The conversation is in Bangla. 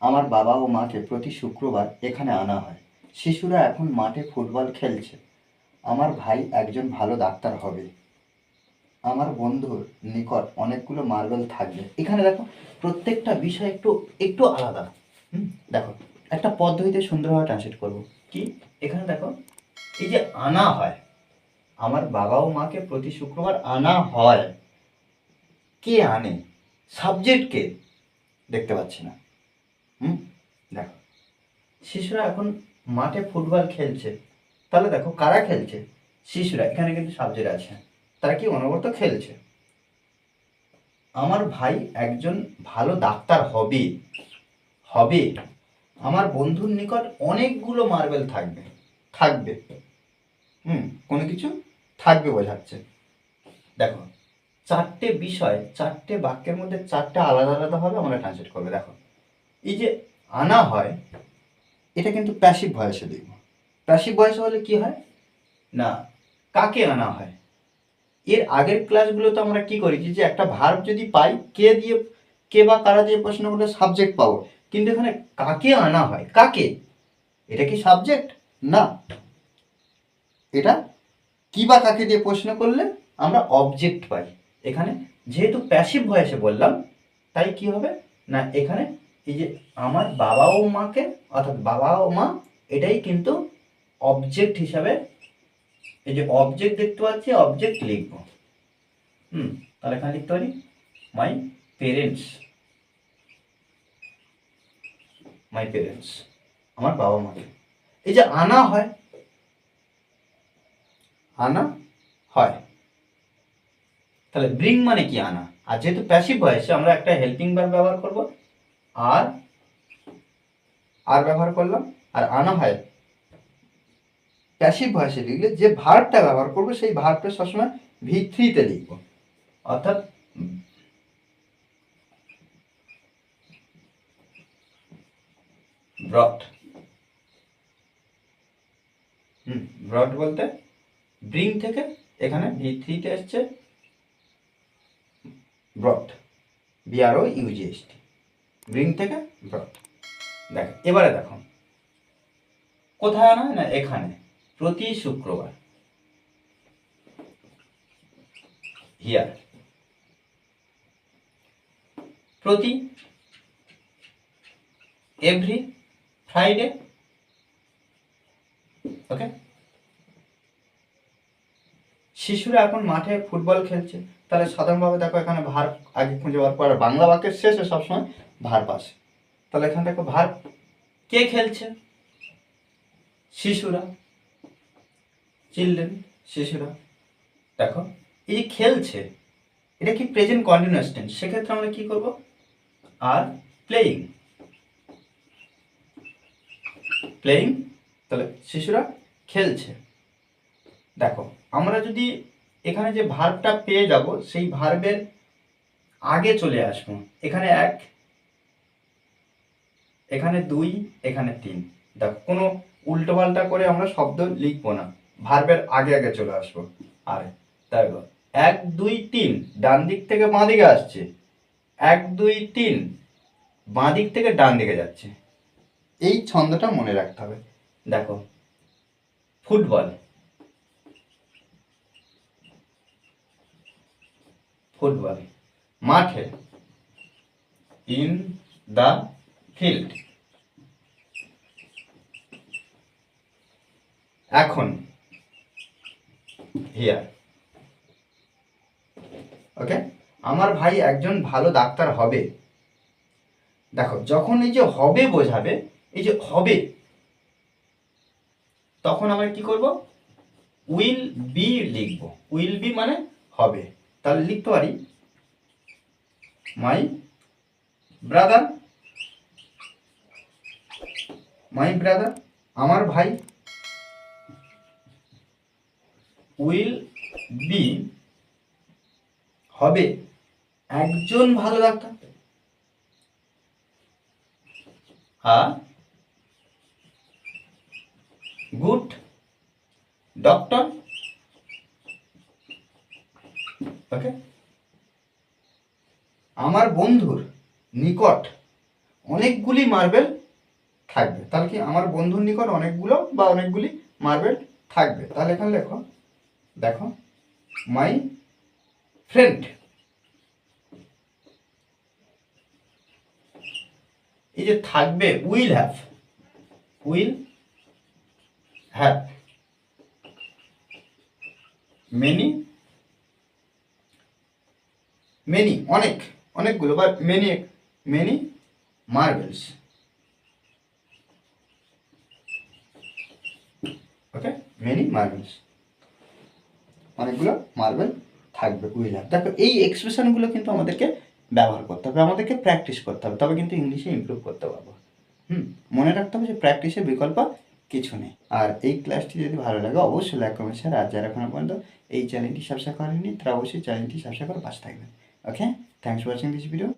আমার বাবা ও মাকে প্রতি শুক্রবার এখানে আনা হয়। শিশুরা এখন মাঠে ফুটবল খেলছে। আমার ভাই একজন ভালো ডাক্তার হবে। আমার বন্ধুর নিকট অনেকগুলো মার্বেল থাকবে। এখানে দেখো, প্রত্যেকটা বিষয় একটু একটু আলাদা। হুম, দেখো, একটা পদ্ধতিতে সুন্দরভাবে ট্রান্সলেট করব। কি? এখানে দেখো, এই যে আনা হয়, আমার বাবা ও মাকে প্রতি শুক্রবার আনা হয়। কে আনে? সাবজেক্ট কে? দেখতে পাচ্ছি না। হুম? দেখো। শিশুরা এখন মাঠে ফুটবল খেলছে। তাহলে দেখো, কারা খেলছে? শিশুরা, এখানে কিন্তু সাবজেক্ট আছে। তারা কি অনবরত খেলছে? আমার ভাই একজন ভালো ডাক্তার হবে। হবে। আমার বন্ধুর নিকট অনেকগুলো মার্বেল থাকবে। থাকবে। হুম, কোনো কিছু? থাকবে বোঝাচ্ছে। দেখো, চারটে বিষয়, চারটে বাক্যের মধ্যে চারটে আলাদা আলাদাভাবে আমরা ট্রান্সলেট করবে। দেখো এই যে আনা হয়, এটা কিন্তু প্যাসিভ ভয়েসে দেখব। প্যাসিভ ভয়েসে হলে কি হয়? না, কাকে আনা হয়? এর আগের ক্লাসগুলোতে আমরা কি করেছি যে একটা ভার্ব যদি পাই, কে দিয়ে, কে বা কারা দিয়ে প্রশ্ন করলে সাবজেক্ট পাবো। কিন্তু এখানে কাকে আনা হয়? কাকে? এটা কি সাবজেক্ট না। এটা কি বা কাকে দিয়ে প্রশ্ন করলে আমরা অবজেক্ট পাই। এখানে যেহেতু প্যাসিভ ভয়েসে বললাম, তাই কি হবে? না, এখানে এই যে আমার বাবা ও মাকে, অর্থাৎ বাবা ও মা, এটাই কিন্তু অবজেক্ট হিসাবে, এই যে অবজেক্ট দেখতে পাচ্ছি অবজেক্ট লিখব। হুম, তাহলে এখানে লিখতে পারি মাই পেরেন্টস মাই পেরেন্টস আমার বাবা মাকে। এই যে আনা হয় আনা হয়। তাহলে ব্রিং মানে কি আনা? আর যেহেতু প্যাসিভ ভয়েসে আমরা একটা হেল্পিং ভার্ব ব্যবহার করব। আর আর ব্যবহার করলাম, আর আনা হয়। প্যাসিভ ভয়েসে লিখলে যে ভার্বটা ব্যবহার করব, সেই ভার্বটা সবসময় ভি থ্রিতে লিখব। অর্থাৎ ব্রট হুম ব্রট বলতে ব্রিং থেকে এখানে ভি থ্রিতে এসছে ব্রট বিআরও ইউজিএসটি ব্রিং থেকে? ব্রট দেখো, এবারে দেখো। কোথায় আনা না এখানে? প্রতি শুক্রবার। হিয়ার প্রতি? এভরি ফ্রাইডে ওকে শিশুরা এখন মাঠে ফুটবল খেলছে। তাহলে সাধারণভাবে দেখো এখানে ভার আগে খুঁজে বার পর বাংলা বাক্যের শেষে সবসময় ভার পাশে তাহলে এখানে দেখো ভার কে খেলছে? শিশুরা। চিলড্রেন শিশুরা। দেখো এই যে খেলছে, এটা কি প্রেজেন্ট কন্টিনিউয়াস টেন্স সেক্ষেত্রে আমরা কি করব? আর প্লেয়িং প্লেয়িং তাহলে শিশুরা খেলছে। দেখো, আমরা যদি এখানে যে ভার্বটা পেয়ে যাব, সেই ভার্বের আগে চলে আসব। এখানে এক এখানে দুই, এখানে তিন। দেখো, কোনো উল্টো পাল্টা করে আমরা শব্দ লিখব না। ভার্বের আগে আগে চলে আসব। আর দেখো এক, দুই, তিন। ডান দিক থেকে বাঁ দিকে আসছে। এক, দুই, তিন। বাঁ দিক থেকে ডান দিকে যাচ্ছে। এই ছন্দটা মনে রাখতে হবে। দেখো, ফুটবল। ফুটবল। মাঠে। In the field. এখন হিয়ার ওকে আমার ভাই একজন ভালো ডাক্তার হবে। দেখো, যখন এই যে হবে বোঝাবে, এই যে হবে, তখন আমরা কি করব? উইল বি লিখব। উইল বি মানে হবে। তাহলে লিখতে পারি মাই ব্রাদার মাই ব্রাদার আমার ভাই উইল বি হবে একজন ভালো ডাক্তার। আ গুড ডক্টর ওকে আমার বন্ধুর নিকট অনেকগুলি মার্বেল থাকবে। তাহলে কি আমার বন্ধুর নিকট অনেকগুলো বা অনেকগুলি মার্বেল থাকবে? তাহলে এখানে লেখো, দেখো মাই ফ্রেন্ড এই যে থাকবে will have will have many many অনেক, অনেকগুলো বা many many marbles okay many marbles অনেকগুলো মার্বেল থাকবে উইল হ্যাভ দেখো, এই এক্সপ্রেশনগুলো কিন্তু আমাদেরকে ব্যবহার করতে হবে, আমাদেরকে প্র্যাকটিস করতে হবে, তবে কিন্তু ইংলিশে ইমপ্রুভ করতে পারব। হুম, মনে রাখতে হবে যে প্র্যাকটিসের বিকল্প কিছু নেই। আর এই ক্লাসটি যদি ভালো লাগে, অবশ্যই লাইক কমেন্ট শেয়ার আর যারা এখনও পর্যন্ত এই চ্যানেলটি সাবস্ক্রাইব করেনি তারা অবশ্যই চ্যানেলটি সাবস্ক্রাইব করে পাশে থাকবেন। Okay thanks for watching this video